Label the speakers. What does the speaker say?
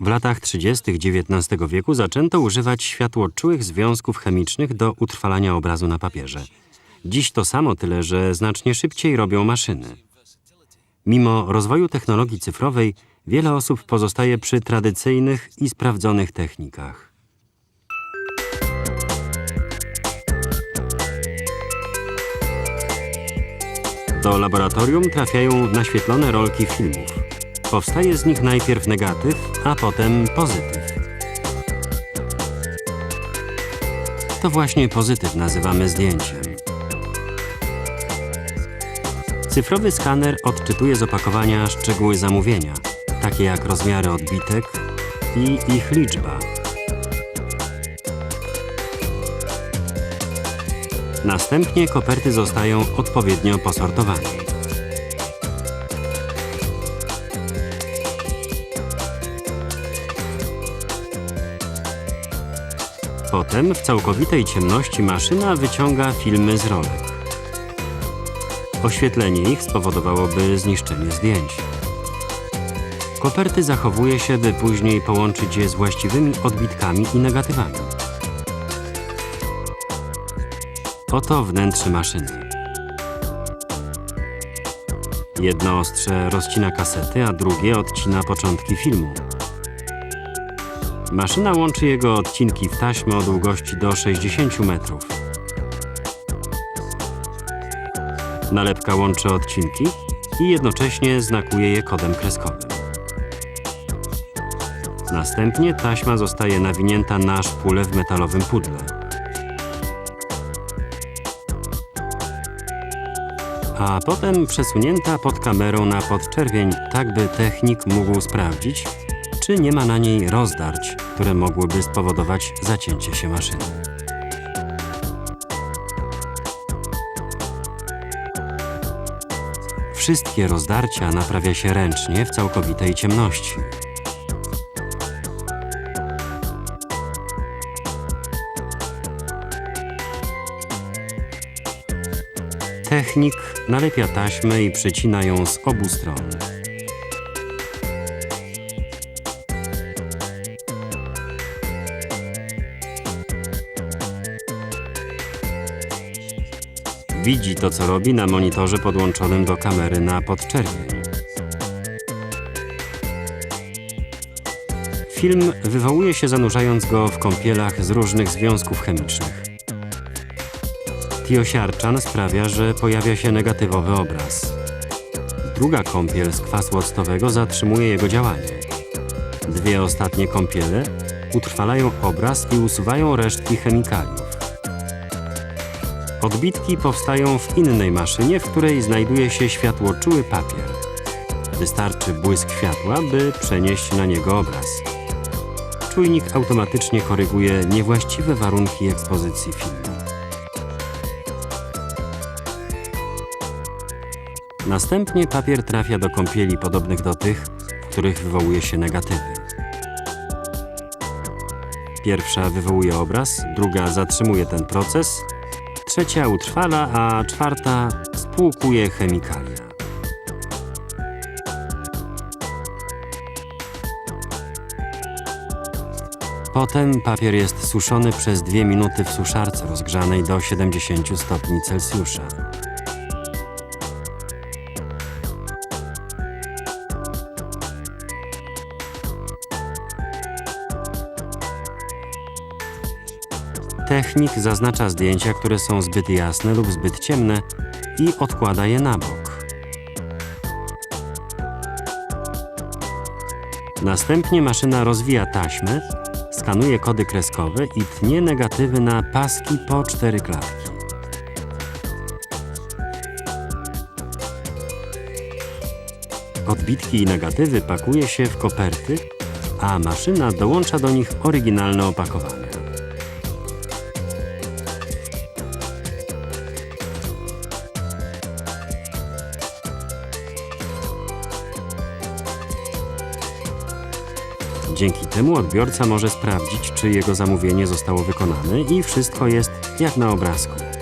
Speaker 1: W latach 30. XIX wieku zaczęto używać światłoczułych związków chemicznych do utrwalania obrazu na papierze. Dziś to samo, tyle że znacznie szybciej robią maszyny. Mimo rozwoju technologii cyfrowej, wiele osób pozostaje przy tradycyjnych i sprawdzonych technikach. Do laboratorium trafiają naświetlone rolki filmów. Powstaje z nich najpierw negatyw, a potem pozytyw. To właśnie pozytyw nazywamy zdjęciem. Cyfrowy skaner odczytuje z opakowania szczegóły zamówienia, takie jak rozmiary odbitek i ich liczba. Następnie koperty zostają odpowiednio posortowane. Potem w całkowitej ciemności maszyna wyciąga filmy z rolek. Oświetlenie ich spowodowałoby zniszczenie zdjęć. Koperty zachowuje się, by później połączyć je z właściwymi odbitkami i negatywami. Oto wnętrze maszyny. Jedno ostrze rozcina kasety, a drugie odcina początki filmu. Maszyna łączy jego odcinki w taśmę o długości do 60 metrów. Nalepka łączy odcinki i jednocześnie znakuje je kodem kreskowym. Następnie taśma zostaje nawinięta na szpulę w metalowym pudle. A potem przesunięta pod kamerą na podczerwień, tak by technik mógł sprawdzić, czy nie ma na niej rozdarć, które mogłyby spowodować zacięcie się maszyny. Wszystkie rozdarcia naprawia się ręcznie w całkowitej ciemności. Technik nalepia taśmę i przycina ją z obu stron. Widzi to, co robi na monitorze podłączonym do kamery na podczerwień. Film wywołuje się zanurzając go w kąpielach z różnych związków chemicznych. Tiosiarczan sprawia, że pojawia się negatywowy obraz. Druga kąpiel z kwasu octowego zatrzymuje jego działanie. Dwie ostatnie kąpiele utrwalają obraz i usuwają resztki chemikaliów. Odbitki powstają w innej maszynie, w której znajduje się światłoczuły papier. Wystarczy błysk światła, by przenieść na niego obraz. Czujnik automatycznie koryguje niewłaściwe warunki ekspozycji filmu. Następnie papier trafia do kąpieli podobnych do tych, w których wywołuje się negatywy. Pierwsza wywołuje obraz, druga zatrzymuje ten proces, trzecia utrwala, a czwarta spłukuje chemikalia. Potem papier jest suszony przez dwie minuty w suszarce rozgrzanej do 70 stopni Celsjusza. Technik zaznacza zdjęcia, które są zbyt jasne lub zbyt ciemne i odkłada je na bok. Następnie maszyna rozwija taśmę, skanuje kody kreskowe i tnie negatywy na paski po cztery klatki. Odbitki i negatywy pakuje się w koperty, a maszyna dołącza do nich oryginalne opakowania. Dzięki temu odbiorca może sprawdzić, czy jego zamówienie zostało wykonane i wszystko jest jak na obrazku.